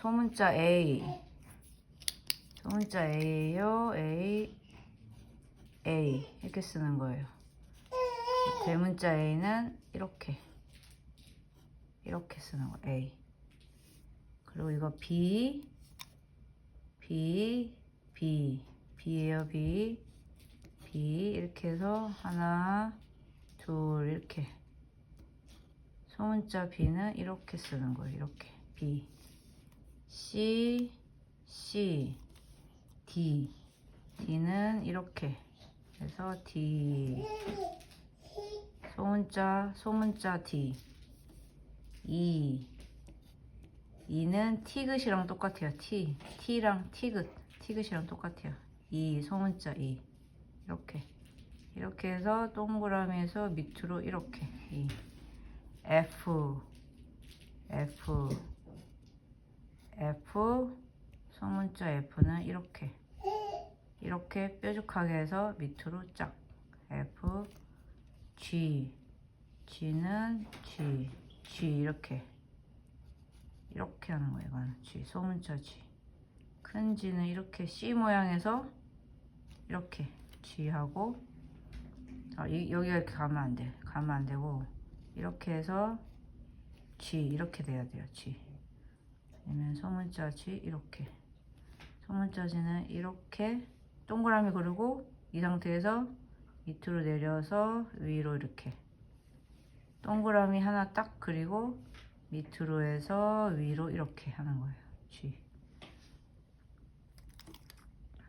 소문자 A. 소문자 A예요. A. A. 이렇게 쓰는 거예요. 대문자 A는 이렇게. 이렇게 쓰는 거. A. 그리고 이거 B. B. B. B예요. B. B. 이렇게 해서 하나, 둘, 이렇게. 소문자 B는 이렇게 쓰는 거예요. 이렇게. B. C, C, D. D는 이렇게. 그래서 D. 소문자, 소문자 D. E. E는 티귿이랑 똑같아요. T. T랑 티귿. 티귿이랑 똑같아요. E. 소문자 E. 이렇게. 이렇게 해서 동그라미에서 밑으로 이렇게. E. F. F. F. 소문자 F는 이렇게. 이렇게 뾰족하게 해서 밑으로 쫙. F. G. G는 G. G 이렇게. 이렇게 하는 거예요. 이거는 G. 소문자 G. 큰 G는 이렇게 C 모양에서 이렇게 G하고 아, 이, 여기가 이렇게 가면 안 돼. 가면 안 되고 이렇게 해서 G 이렇게 돼야 돼요. G. 얘는 소문자 G 이렇게. 소문자 G는 이렇게 동그라미 그리고 이 상태에서 밑으로 내려서 위로 이렇게 동그라미 하나 딱 그리고 밑으로 해서 위로 이렇게 하는 거예요. G.